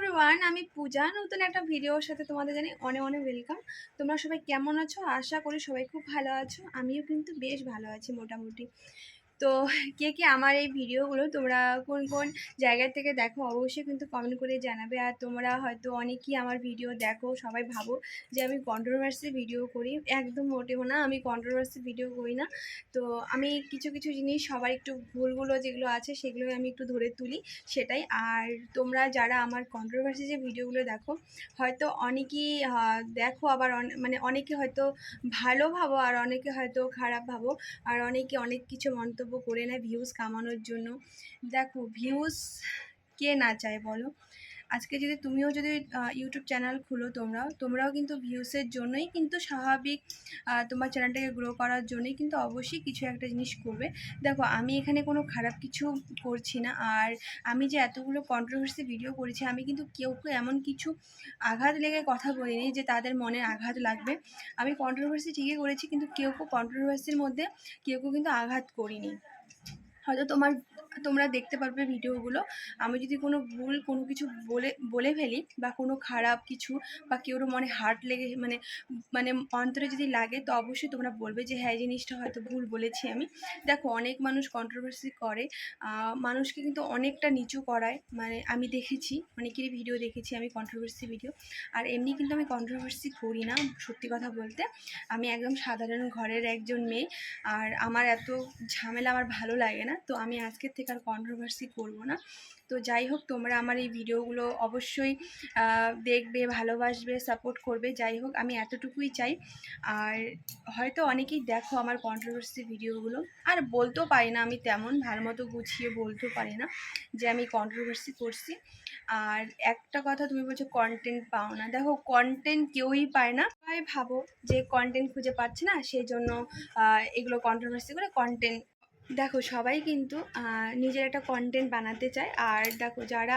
Everyone আমি পূজা, নতুন একটা ভিডিওর সাথে তোমাদের জানি অনেক অনেক ওয়েলকাম তোমরা সবাই কেমন আছো? আশা করি সবাই খুব ভালো আছো। আমিও কিন্তু বেশ ভালো আছি মোটামুটি। তো কে কে আমার এই ভিডিওগুলো তোমরা কোন কোন জায়গা থেকে দেখো অবশ্যই কিন্তু কমেন্ট করে জানাবে। আর তোমরা হয়তো অনেকেই আমার ভিডিও দেখো, সবাই ভাবো যে আমি কন্ট্রোভার্সি ভিডিও করি। একদম মোটেও না, আমি কন্ট্রোভার্সি ভিডিও করি না। তো আমি কিছু কিছু জিনিস সবার একটু ভুলগুলো যেগুলো আছে সেগুলো আমি একটু ধরে তুলি সেটাই। আর তোমরা যারা আমার কন্ট্রোভার্সি যে ভিডিওগুলো দেখো, হয়তো অনেকেই দেখো আবার মানে অনেকে হয়তো ভালো ভাবো আর অনেকে হয়তো খারাপ ভাবো। আর অনেকে অনেক কিছু মন্তব্য করে নেয় ভিউজ কামানোর জন্য। দেখো ভিউজ কে না চায় বলো? আজকে যদি তুমিও যদি ইউটিউব চ্যানেল খুলো তোমরাও তোমরাও কিন্তু ভিউসের জন্যই কিন্তু স্বাভাবিক তোমার চ্যানেলটাকে গ্রো করার জন্যই কিন্তু অবশ্যই কিছু একটা জিনিস করবে। দেখো, আমি এখানে কোনো খারাপ কিছু করছি না, আর আমি যে এতগুলো কন্ট্রোভার্সি ভিডিও করেছি, আমি কিন্তু কেউ কেউ এমন কিছু আঘাত লেগে কথা বলিনি যে তাদের মনে আঘাত লাগবে। আমি কন্ট্রোভার্সি ঠিকই করেছি, কিন্তু কেউ কেউ কন্ট্রোভার্সির মধ্যে কেউ কেউ কিন্তু আঘাত করিনি। হয়তো তোমার তোমরা দেখতে পারবে ভিডিওগুলো। আমি যদি কোনো ভুল কোনো কিছু বলে বলে ফেলি বা কোনো খারাপ কিছু বা কেউর মনে হার্ট লেগে মানে মানে অন্তরে যদি লাগে, তো অবশ্যই তোমরা বলবে যে হ্যাঁ জিনিসটা হয়তো ভুল বলেছি আমি। দেখো, অনেক মানুষ কন্ট্রোভার্সি করে। মানুষকে কিন্তু অনেকটা নিচু করায়। মানে আমি দেখেছি, অনেকেরই ভিডিও দেখেছি আমি কন্ট্রোভার্সি ভিডিও আর এমনি কিন্তু আমি কন্ট্রোভার্সি করি না, সত্যি কথা বলতে। আমি একদম সাধারণ ঘরের একজন মেয়ে। আর আমার এত ঝামেলা আমার ভালো লাগে না। তো আমি আজকের থেকে আর কন্ট্রোভার্সি করব না। তো যাই হোক, তোমরা আমার এই ভিডিওগুলো অবশ্যই দেখবে, ভালোবাসবে সাপোর্ট করবে, যাই হোক, আমি এতটুকুই চাই। আর হয়তো অনেকেই দেখো আমার কন্ট্রোভার্সি ভিডিওগুলো। আর বলতেও পারি না আমি তেমন ভালো মতো গুছিয়ে বলতেও পারি না যে আমি কন্ট্রোভার্সি করছি। আর একটা কথা তুমি বলছো কন্টেন্ট পাও না। দেখো কন্টেন্ট কেউই পায় না। ভাবো যে কন্টেন্ট খুঁজে পাচ্ছে না, সেই জন্য এগুলো কন্ট্রোভার্সি করে কন্টেন্ট দেখো, সবাই কিন্তু নিজের একটা কন্টেন্ট বানাতে চায়। আর দেখো, যারা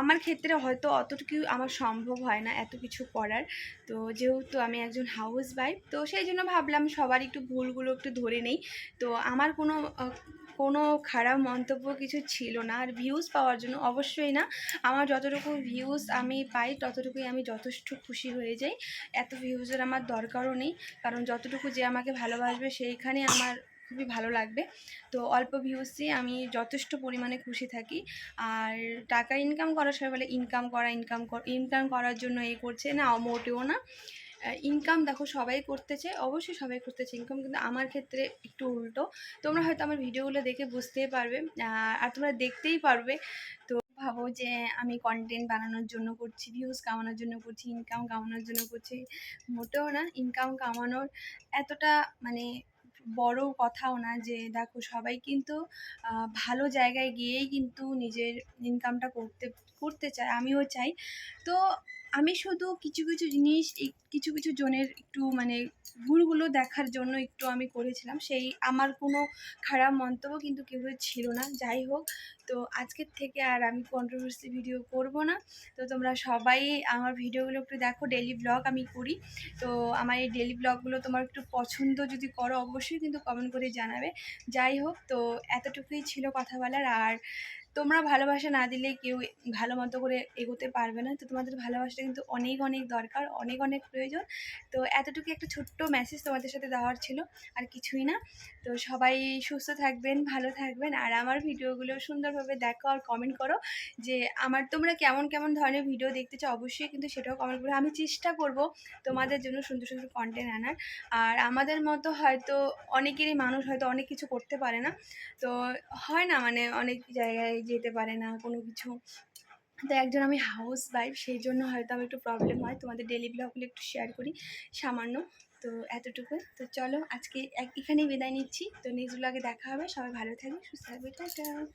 আমার ক্ষেত্রে হয়তো অতটুকু আমার সম্ভব হয় না এত কিছু করার। তো যেহেতু আমি একজন হাউস ওয়াইফ তো সেই জন্য ভাবলাম সবার একটু ভুলগুলো একটু ধরে নেই। তো আমার কোনো কোনো খারাপ মন্তব্য কিছু ছিল না। আর ভিউজ পাওয়ার জন্য অবশ্যই না। আমার যতটুকু ভিউজ আমি পাই, ততটুকুই আমি যথেষ্ট খুশি হয়ে যাই। এত ভিউজের আমার দরকারও নেই। কারণ যতটুকু যে আমাকে ভালোবাসবে সেইখানে আমার খুবই ভালো লাগবে। তো অল্প ভিউজই আমি যথেষ্ট পরিমাণে খুশি থাকি। আর টাকা ইনকাম করার সবাই বলে ইনকাম করা ইনকাম ইনকাম করার জন্য এ করছে না, মোটেও না। ইনকাম দেখো সবাই করতেছে, অবশ্যই সবাই করতেছে ইনকাম কিন্তু আমার ক্ষেত্রে একটু উল্টো। তোমরা হয়তো আমার ভিডিওগুলো দেখে বুঝতেই পারবে আর তোমরা দেখতেই পারবে। তো ভাবো যে আমি কন্টেন্ট বানানোর জন্য করছি ভিউজ কামানোর জন্য করছি ইনকাম কামানোর জন্য করছি, মোটেও না। ইনকাম কামানোর এতটা মানে বড় কথাও না যে, দেখো সবাই কিন্তু ভালো জায়গায় গিয়েই কিন্তু নিজের ইনকামটা করতে করতে চায়, আমিও চাই। তো আমি শুধু কিছু কিছু জিনিস কিছু কিছু জনের একটু মানে ভুলগুলো দেখার জন্য একটু আমি করেছিলাম। সেই আমার কোনো খারাপ মন্তব্য কিন্তু কেউ ছিল না। যাই হোক তো আজকের থেকে আর আমি কন্ট্রোভার্সি ভিডিও করব না। তো তোমরা সবাই আমার ভিডিওগুলো একটু দেখো ডেলি ব্লগ আমি করি। তো আমার এই ডেলি ব্লগগুলো তোমার একটু পছন্দ যদি করো, অবশ্যই কিন্তু কমেন্ট করে জানাবে। যাই হোক, তো এতটুকুই ছিল কথা বলার। আর তোমরা ভালোবাসা না দিলে কেউ ভালো মতো করে এগোতে পারবে না। তো তোমাদের ভালোবাসাটা কিন্তু অনেক অনেক দরকার, অনেক অনেক প্রয়োজন। তো এতটুকু একটা ছোট্ট মেসেজ তোমাদের সাথে দেওয়ার ছিল, আর কিছুই না। তো সবাই সুস্থ থাকবেন, ভালো থাকবেন। আর আমার ভিডিওগুলো সুন্দরভাবে দেখো আর কমেন্ট করো যে আমার তোমরা কেমন কেমন ধরনের ভিডিও দেখতে চাও অবশ্যই কিন্তু সেটাও কমেন্ট করো। আমি চেষ্টা করব তোমাদের জন্য সুন্দর সুন্দর কন্টেন্ট আনার। আর আমাদের মতো হয়তো অনেকেরই মানুষ হয়তো অনেক কিছু করতে পারে না। তো হয় না মানে অনেক জায়গায় যেতে পারে না কোনো কিছু। তো একজন আমি হাউস ওয়াইফ সেই জন্য হয়তো আমার একটু প্রবলেম হয়। তোমাদের ডেলি ব্লগগুলো একটু শেয়ার করি, সামান্য। তো এতটুকু তো চলো আজকে এক- এখানেই বিদায় নিচ্ছি। তো নেক্সট ব্লগে দেখা হবে। সবাই ভালো থাকবে, সুস্থ থাকবে। টাটা।